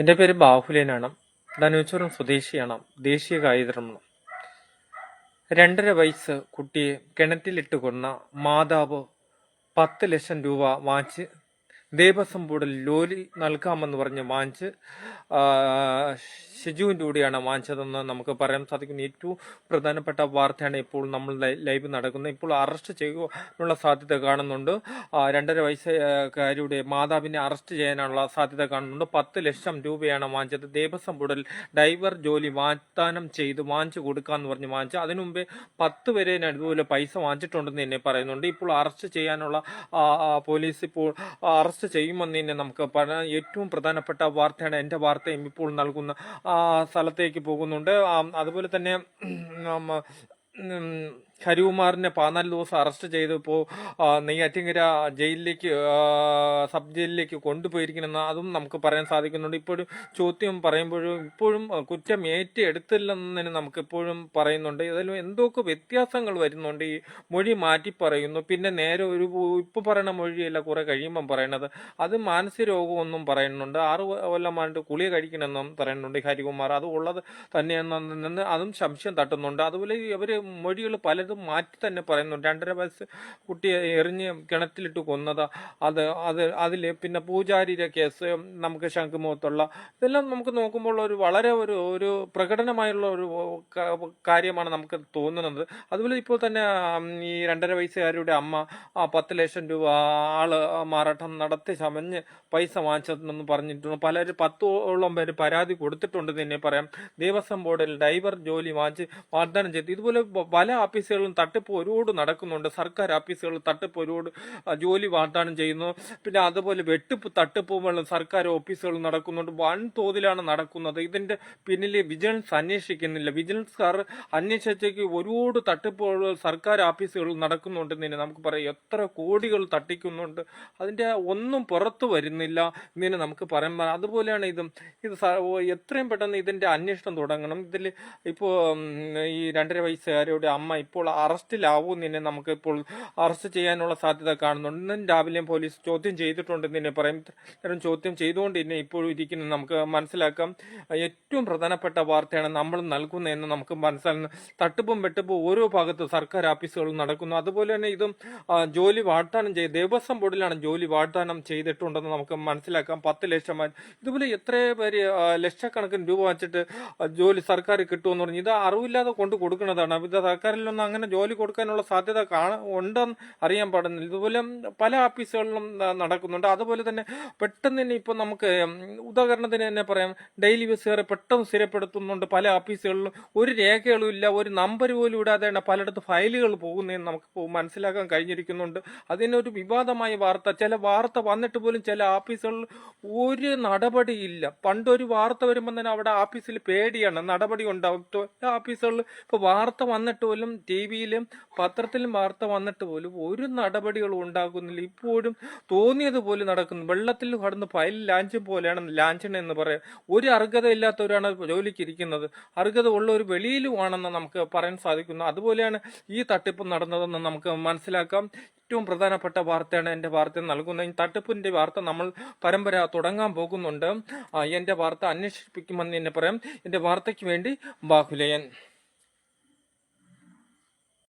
എന്റെ പേര് ബാഹുലേനാണ്. ധനുവച്ചൂരം സ്വദേശിയാണ്. ദേശീയ കായികരമണം രണ്ടര വയസ്സ് കുട്ടിയെ കിണറ്റിലിട്ട് കൊന്ന മാതാവ് പത്ത് ലക്ഷം രൂപ വാങ്ങിച്ച് ദേവസ്വം ബോർഡിൽ ലോലി നൽകാമെന്ന് പറഞ്ഞ് വാങ്ങിച്ച് ഷിജുവിന്റെ കൂടെയാണ് വാങ്ങിച്ചതെന്ന് നമുക്ക് പറയാൻ സാധിക്കുന്നു. ഏറ്റവും പ്രധാനപ്പെട്ട വാർത്തയാണ് ഇപ്പോൾ നമ്മൾ ലൈവ് നടക്കുന്നത്. ഇപ്പോൾ അറസ്റ്റ് ചെയ്യാനുള്ള സാധ്യത കാണുന്നുണ്ട്. രണ്ടര വയസ്സുകാരിയുടെ മാതാവിനെ അറസ്റ്റ് ചെയ്യാനുള്ള സാധ്യത കാണുന്നുണ്ട്. പത്ത് ലക്ഷം രൂപയാണ് വാങ്ങിച്ചത്. ദേവസ്വം ബോർഡിൽ ഡൈവർ ജോലി വാഗ്ദാനം ചെയ്ത് വാങ്ങിച്ചു കൊടുക്കാന്ന് പറഞ്ഞ് വാങ്ങിച്ചു അതിനു മുമ്പേ പത്ത് വരെ ഇതുപോലെ പൈസ വാങ്ങിച്ചിട്ടുണ്ടെന്ന് തന്നെ പറയുന്നുണ്ട്. ഇപ്പോൾ അറസ്റ്റ് ചെയ്യാനുള്ള പോലീസ് ഇപ്പോൾ അറസ്റ്റ് ചെയ്യുമെന്ന് തന്നെ നമുക്ക് ഏറ്റവും പ്രധാനപ്പെട്ട വാർത്തയാണ് എന്റെ വാർത്തയും ഇപ്പോൾ നൽകുന്ന സ്ഥലത്തേക്ക് പോകുന്നുണ്ട്. അതുപോലെ തന്നെ ഹരികുമാറിനെ പതിനാല് ദിവസം അറസ്റ്റ് ചെയ്തപ്പോൾ നെയ്യാറ്റിങ്കര ജയിലിലേക്ക് സബ് ജയിലിലേക്ക് കൊണ്ടുപോയിരിക്കണമെന്ന് അതും നമുക്ക് പറയാൻ സാധിക്കുന്നുണ്ട്. ഇപ്പോഴും ചോദ്യം പറയുമ്പോഴും ഇപ്പോഴും കുറ്റം ഏറ്റെടുത്തില്ലെന്നതിന് നമുക്കിപ്പോഴും പറയുന്നുണ്ട്. ഇതിലും എന്തൊക്കെ വ്യത്യാസങ്ങൾ വരുന്നുണ്ട്? ഈ മൊഴി മാറ്റി പറയുന്നു. പിന്നെ നേരെ ഒരു ഇപ്പം പറയുന്ന മൊഴിയല്ല കുറെ കഴിയുമ്പം പറയണത്. അത് മാനസിക രോഗമൊന്നും പറയുന്നുണ്ട്. ആറ് കൊല്ലമായിട്ട് കുളിയെ കഴിക്കണമെന്നും പറയുന്നുണ്ട് ഹരികുമാർ. അത് ഉള്ളത് തന്നെയെന്ന് അതും സംശയം തട്ടുന്നുണ്ട്. അതുപോലെ ഇവർ മൊഴികൾ പലതും മാറ്റി തന്നെ പറയുന്നു രണ്ടര വയസ്സ് കുട്ടിയെ എറിഞ്ഞ് കിണറ്റിലിട്ട് കൊന്നത്. അത് അത് അതിൽ പിന്നെ പൂജാരിയുടെ കേസ് നമുക്ക് ശംഖുമുഖത്തുള്ള ഇതെല്ലാം നമുക്ക് നോക്കുമ്പോൾ ഒരു വളരെ ഒരു ഒരു പ്രകടനമായുള്ള ഒരു കാര്യമാണ് നമുക്ക് തോന്നുന്നത്. അതുപോലെ ഇപ്പോൾ തന്നെ ഈ രണ്ടര വയസ്സുകാരിയുടെ അമ്മ പത്ത് ലക്ഷം രൂപ ആൾ മാറാട്ടം നടത്തി ചമഞ്ഞ് പൈസ വാങ്ങിച്ചതെന്ന് പറഞ്ഞിട്ടുണ്ട്. പലരും പത്തോളം പേര് പരാതി കൊടുത്തിട്ടുണ്ട്. തന്നെ പറയാം ദേവസ്വം ബോർഡിൽ ഡ്രൈവർ ജോലി വാങ്ങിച്ച് വാഗ്ദാനം ചെയ്തു. ഇതുപോലെ പല പല ഓഫീസുകളും തട്ടിപ്പ് ഒരുപാട് നടക്കുന്നുണ്ട്. സർക്കാർ ഓഫീസുകളിൽ തട്ടിപ്പ് ഒരുപാട് ജോലി വാഗ്ദാനം ചെയ്യുന്നു. പിന്നെ അതുപോലെ വെട്ടിപ്പ് തട്ടിപ്പുകളും സർക്കാർ ഓഫീസുകളിൽ നടക്കുന്നുണ്ട്. വൻ തോതിലാണ് നടക്കുന്നത്. ഇതിന്റെ പിന്നിൽ വിജിലൻസ് അന്വേഷിക്കുന്നില്ല. വിജിലൻസുകാർ അന്വേഷിച്ചേക്ക് ഒരുപാട് തട്ടിപ്പുകൾ സർക്കാർ ഓഫീസുകളിൽ നടക്കുന്നുണ്ടെന്ന് തന്നെ നമുക്ക് പറയാം. എത്ര കോടികൾ തട്ടിക്കുന്നുണ്ട്. അതിന്റെ ഒന്നും പുറത്തു വരുന്നില്ല ഇങ്ങനെ നമുക്ക് പറയാൻ അതുപോലെയാണ് ഇതും. ഇത് എത്രയും പെട്ടെന്ന് ഇതിന്റെ അന്വേഷണം തുടങ്ങണം. ഇതിൽ ഇപ്പോൾ ഈ രണ്ടര വയസ്സുകാരുടെ അമ്മ ഇപ്പോൾ അറസ്റ്റിലാവും നിന്നെ നമുക്ക് ഇപ്പോൾ അറസ്റ്റ് ചെയ്യാനുള്ള സാധ്യത കാണുന്നുണ്ട്. ഇന്നും രാവിലെയും പോലീസ് ചോദ്യം ചെയ്തിട്ടുണ്ട് നിന്നെ പറയും. ചോദ്യം ചെയ്തുകൊണ്ട് തന്നെ ഇപ്പോഴും ഇരിക്കുന്നത് നമുക്ക് മനസ്സിലാക്കാം. ഏറ്റവും പ്രധാനപ്പെട്ട വാർത്തയാണ് നമ്മൾ നൽകുന്നതെന്ന് നമുക്ക് മനസ്സിലാകുന്നു തട്ടിപ്പും വെട്ടിപ്പും ഓരോ ഭാഗത്ത് സർക്കാർ ആഫീസുകളും നടക്കുന്നു. അതുപോലെ തന്നെ ഇതും ജോലി വാഗ്ദാനം ചെയ്ത് ദേവസ്വം ബോർഡിലാണ് ജോലി വാഗ്ദാനം ചെയ്തിട്ടുണ്ടെന്ന് നമുക്ക് മനസ്സിലാക്കാം. പത്ത് ലക്ഷം. ഇതുപോലെ എത്ര പേര് ലക്ഷക്കണക്കിന് രൂപ വെച്ചിട്ട് ജോലി സർക്കാർ കിട്ടുമെന്ന് പറഞ്ഞു. ഇത് അറിവില്ലാതെ കൊണ്ട് കൊടുക്കുന്നതാണ്. ഇത് സർക്കാരിലൊന്നും അങ്ങനെ ജോലി കൊടുക്കാനുള്ള സാധ്യത കാണ ഉണ്ടെന്ന് അറിയാൻ പാടുന്നില്ല. ഇതുപോലെ പല ഓഫീസുകളിലും നടക്കുന്നുണ്ട്. അതുപോലെ തന്നെ പെട്ടെന്ന് തന്നെ ഇപ്പം നമുക്ക് ഉദാഹരണത്തിന് തന്നെ പറയാം. ഡെയിലി ബസ്സുകാരെ പെട്ടെന്ന് സ്ഥിരപ്പെടുത്തുന്നുണ്ട് പല ഓഫീസുകളിലും. ഒരു രേഖകളും ഇല്ല. ഒരു നമ്പർ പോലും ഇടാതെയാണ് പലയിടത്ത് ഫയലുകൾ പോകുന്നതെന്ന് നമുക്ക് മനസ്സിലാക്കാൻ കഴിഞ്ഞിരിക്കുന്നുണ്ട്. അതിനൊരു വിവാദമായ വാർത്ത. ചില വാർത്ത വന്നിട്ട് പോലും ചില ഓഫീസുകളിൽ ഒരു നടപടിയില്ല പണ്ടൊരു വാർത്ത വരുമ്പോൾ തന്നെ അവിടെ ഓഫീസിൽ പേടിയാണ്. നടപടി ഉണ്ടാവും. ഓഫീസുകളിൽ ഇപ്പോൾ വാർത്ത വന്നിട്ട് പോലും ടി വിയിലും പത്രത്തിലും വാർത്ത വന്നിട്ട് പോലും ഒരു നടപടികളും ഉണ്ടാകുന്നില്ല. ഇപ്പോഴും തോന്നിയതുപോലെ നടക്കുന്നു. വെള്ളത്തിൽ കടന്ന് ഫയൽ ലാഞ്ച് പോലെയാണ് ലാഞ്ചണ എന്ന് പറയാം. ഒരു അർഹത ഇല്ലാത്തവരാണ് ജോലിക്ക് ഇരിക്കുന്നത്. അർഹത ഉള്ളവർ വെളിയിലുമാണെന്ന് നമുക്ക് പറയാൻ സാധിക്കുന്നു. അതുപോലെയാണ് ഈ തട്ടിപ്പ് നടന്നതെന്ന് നമുക്ക് മനസ്സിലാക്കാം. ഏറ്റവും പ്രധാനപ്പെട്ട വാർത്തയാണ് എന്റെ വാർത്ത നൽകുന്നത്. ഈ തട്ടിപ്പിന്റെ വാർത്ത നമ്മൾ പരമ്പര തുടങ്ങാൻ പോകുന്നുണ്ട്. എന്റെ വാർത്ത അന്വേഷിപ്പിക്കുമെന്ന് തന്നെ പറയാം. എന്റെ വാർത്തയ്ക്ക് വേണ്ടി ബാഹുലയൻ.